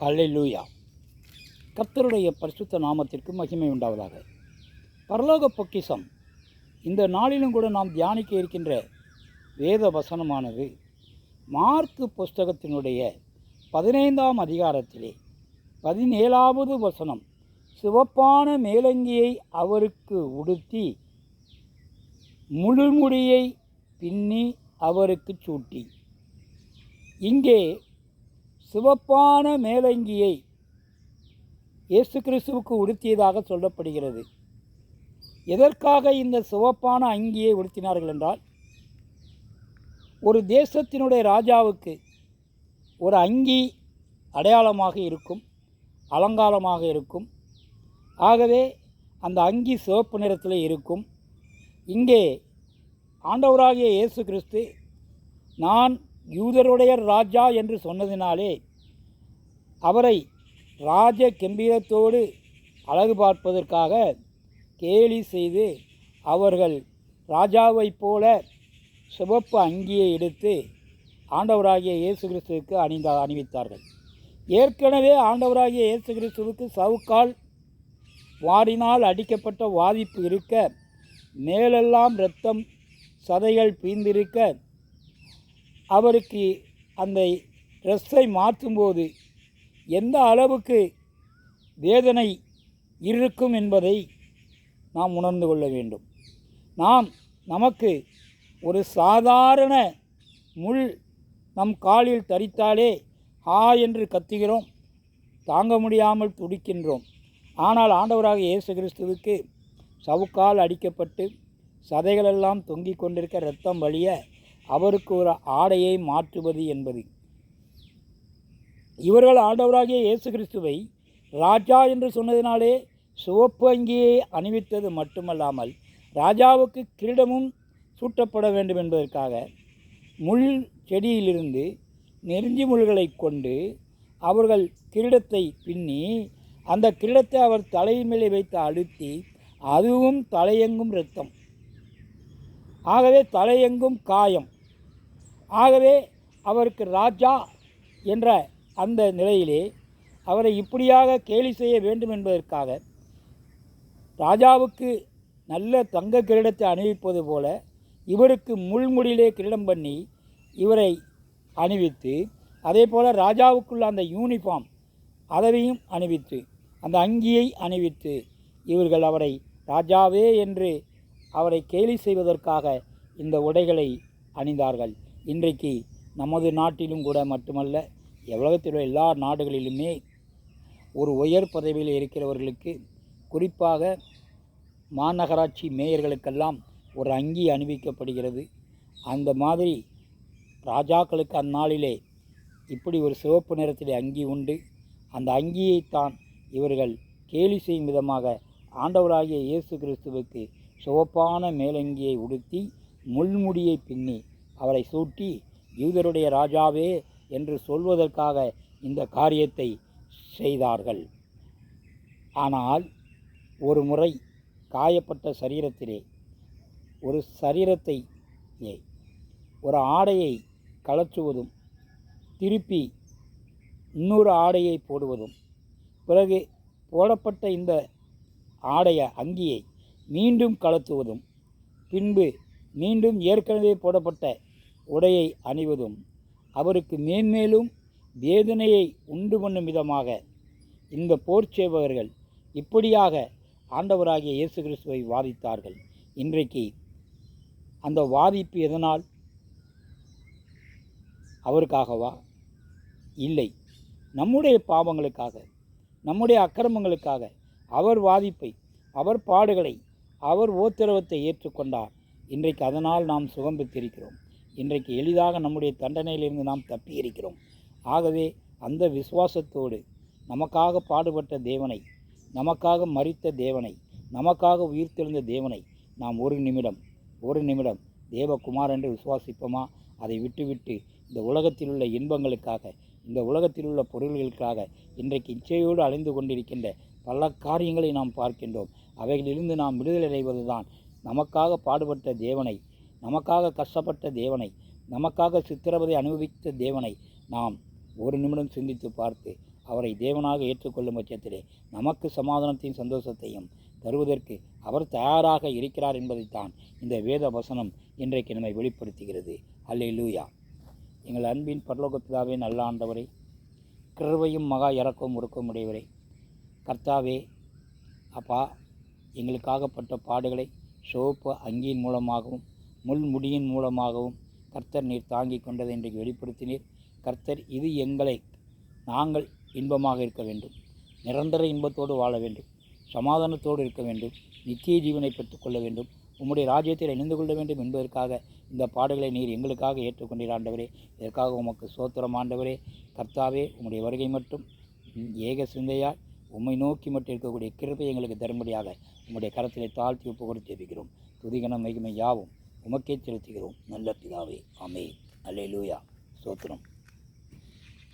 ஹalleluya. கர்த்தருடைய பரிசுத்த நாமத்திற்கு மகிமை உண்டாவதாக. பரலோக பொக்கிசம் இந்த நாளிலும் கூட நாம் தியானிக்க இருக்கின்ற வேத வசனமானது மார்க்கு புஸ்தகத்தினுடைய பதினைந்தாம் அதிகாரத்திலே பதினேழாவது வசனம் சிவப்பான மேலங்கியை அவருக்கு உடுத்தி முழுமுடியை பின்னி அவருக்கு சூட்டி. இங்கே சிவப்பான மேலங்கியை இயேசு கிறிஸ்துவுக்கு உடுத்தியதாக சொல்லப்படுகிறது. எதற்காக இந்த சிவப்பான அங்கியை உடுத்தினார்கள் என்றால் ஒரு தேசத்தினுடைய ராஜாவுக்கு ஒரு அங்கி அடையாளமாக இருக்கும் அலங்காரமாக இருக்கும். ஆகவே அந்த அங்கி சிவப்பு நிறத்தில் இருக்கும். இங்கே ஆண்டவராகிய இயேசு கிறிஸ்து நான் யூதருடைய ராஜா என்று சொன்னதினாலே அவரை ராஜ கம்பீரத்தோடு அழகு பார்ப்பதற்காக கேலி செய்து அவர்கள் ராஜாவைப் போல சிவப்பு அங்கியை எடுத்து ஆண்டவராகிய இயேசு கிறிஸ்துவுக்கு அணிந்த அணிவித்தார்கள். ஏற்கனவே ஆண்டவராகிய இயேசு கிறிஸ்துவுக்கு சவுக்கால் வாரினால் அடிக்கப்பட்ட வாதிப்பு இருக்க மேலெல்லாம் இரத்தம் சதைகள் பீந்திருக்க அவருக்கு அந்த ட்ரெஸ்ஸை மாற்றும்போது எந்த அளவுக்கு வேதனை இருக்கும் என்பதை நாம் உணர்ந்து கொள்ள வேண்டும். நாம் நமக்கு ஒரு சாதாரண முள் நம் காலில் தரித்தாலே ஆ என்று கத்துகிறோம் தாங்க முடியாமல் துடிக்கின்றோம். ஆனால் ஆண்டவராக இயேசு கிறிஸ்துவுக்கு சவுக்கால் அடிக்கப்பட்டு சதைகளெல்லாம் தொங்கிக் கொண்டிருக்க இரத்தம் வழிய அவருக்கு ஒரு ஆடையை மாற்றுவது என்பது. இவர்கள் ஆண்டவராகிய இயேசு கிறிஸ்துவை ராஜா என்று சொன்னதினாலே சிவப்பு அங்கியை அணிவித்தது மட்டுமல்லாமல் ராஜாவுக்கு கிரீடமும் சூட்டப்பட வேண்டும் என்பதற்காக முள் செடியிலிருந்து நெருஞ்சி முள்களை கொண்டு அவர்கள் கிரீடத்தை பின்னி அந்த கிரீடத்தை அவர் தலையின் மேலே வைத்து அழுத்தி அதுவும் தலையெங்கும் இரத்தம். ஆகவே தலையெங்கும் காயம். ஆகவே அவருக்கு ராஜா என்ற அந்த நிலையிலே அவரை இப்படியாக கேலி செய்ய வேண்டும் என்பதற்காக ராஜாவுக்கு நல்ல தங்க கிரீடத்தை அணிவிப்பது போல இவருக்கு முள்முடியிலே கிரீடம் பண்ணி இவரை அணிவித்து அதே போல் ராஜாவுக்குள்ள அந்த யூனிஃபார்ம் அதவையும் அணிவித்து அந்த அங்கியை அணிவித்து இவர்கள் அவரை ராஜாவே என்று அவரை கேலி செய்வதற்காக இந்த உடைகளை அணிந்தார்கள். இன்றைக்கு நமது நாட்டிலும் கூட மட்டுமல்ல உலகத்தில் உள்ள எல்லா நாடுகளிலுமே ஒரு உயர் பதவியில் இருக்கிறவர்களுக்கு குறிப்பாக மாநகராட்சி மேயர்களுக்கெல்லாம் ஒரு அங்கி அணிவிக்கப்படுகிறது. அந்த மாதிரி ராஜாக்களுக்கு அந்நாளிலே இப்படி ஒரு சிவப்பு நிறத்திலே அங்கி உண்டு. அந்த அங்கியைத்தான் இவர்கள் கேலி செய்யும் விதமாக ஆண்டவராகிய இயேசு கிறிஸ்துவுக்கு சிவப்பான மேலங்கியை உடுத்தி முள்முடியை பின்னி அவரை சூட்டி யூதருடைய ராஜாவே என்று சொல்வதற்காக இந்த காரியத்தை செய்தார்கள். ஆனால் ஒரு முறை காயப்பட்ட சரீரத்திலே ஒரு சரீரத்தை ஒரு ஆடையை கலற்றுவதும் திருப்பி இன்னொரு ஆடையை போடுவதும் பிறகு போடப்பட்ட இந்த ஆடைய அங்கியை மீண்டும் கலத்துவதும் பின்பு மீண்டும் ஏற்கனவே போடப்பட்ட உடையை அணிவதும் அவருக்கு மேன்மேலும் வேதனையை உண்டு பண்ணும் விதமாக. இந்த போர் சேவகர்கள் இப்படியாக ஆண்டவராகிய இயேசு கிறிஸ்துவை வாதித்தார்கள். இன்றைக்கு அந்த வாதிப்பு எதனால்? அவருக்காகவா? இல்லை. நம்முடைய பாவங்களுக்காக நம்முடைய அக்கிரமங்களுக்காக அவர் வாதிப்பை அவர் பாடுகளை அவர் ஓத்திரவத்தை ஏற்றுக்கொண்டார். இன்றைக்கு அதனால் நாம் சுகம் பெற்றிருக்கிறோம். இன்றைக்கு எளிதாக நம்முடைய தண்டனையிலிருந்து நாம் தப்பி இருக்கிறோம் ஆகவே அந்த விசுவாசத்தோடு நமக்காக பாடுபட்ட தேவனை நமக்காக மறித்த தேவனை நமக்காக உயிர்த்தெழுந்த தேவனை நாம் ஒரு நிமிடம் ஒரு நிமிடம் தேவகுமார் என்று விசுவாசிப்போமா? அதை விட்டுவிட்டு இந்த உலகத்தில் உள்ள இன்பங்களுக்காக இந்த உலகத்தில் உள்ள பொருள்களுக்காக இன்றைக்கு இச்சையோடு அழிந்து கொண்டிருக்கின்ற பல காரியங்களை நாம் பார்க்கின்றோம். அவைகளிலிருந்து நாம் விடுதலை அடைவதுதான் நமக்காக பாடுபட்ட தேவனை நமக்காக கஷ்டப்பட்ட தேவனை நமக்காக சித்திரவதை அனுபவித்த தேவனை நாம் ஒரு நிமிடம் சிந்தித்து பார்த்து அவரை தேவனாக ஏற்றுக்கொள்ளும் பட்சத்திலே நமக்கு சமாதானத்தையும் சந்தோஷத்தையும் தருவதற்கு அவர் தயாராக இருக்கிறார் என்பதைத்தான் இந்த வேத வசனம் இன்றைக்கு நம்மை வெளிப்படுத்துகிறது. அல்லேலூயா. எங்கள் அன்பின் பரலோகத்திலாவே நல்ல ஆண்டவரே கிருவையும் மகா இறக்கவும் உருக்கம் உடையவரே கர்த்தாவே அப்பா எங்களுக்காகப்பட்ட பாடுகளை சோப்பு அங்கியின் மூலமாகவும் முள்முடியின் மூலமாகவும் கர்த்தர் நீர் தாங்கிக் கொண்டதை இன்றைக்கு வெளிப்படுத்தினீர். கர்த்தர் இது எங்களை நாங்கள் இன்பமாக இருக்க வேண்டும். நிரந்தர இன்பத்தோடு வாழ வேண்டும். சமாதானத்தோடு இருக்க வேண்டும். நித்திய ஜீவனை பெற்றுக்கொள்ள வேண்டும். உம்முடைய ராஜ்யத்தில் இணைந்து கொள்ள வேண்டும் என்பதற்காக இந்த பாடுகளை நீர் எங்களுக்காக ஏற்றுக்கொண்டீர் ஆண்டவரே. இதற்காக உமக்கு சோத்திரம் ஆண்டவரே. கர்த்தாவே உம்முடைய வருகை மட்டும் ஏக சிந்தையால் உம்மை நோக்கி மட்டும் இருக்கக்கூடிய கிருபை எங்களுக்கு தரும்படியாக உம்முடைய கரத்திலே தாழ்த்தி ஒப்பு கொடுத்து ஜெபிக்கிறோம். துதிகணம் மிகுமை யாவும். உமக்கே செலுத்துகிறோம். நல்ல பிதாவே. அமே அல்லேலூயா. ஸ்தோத்திரம்.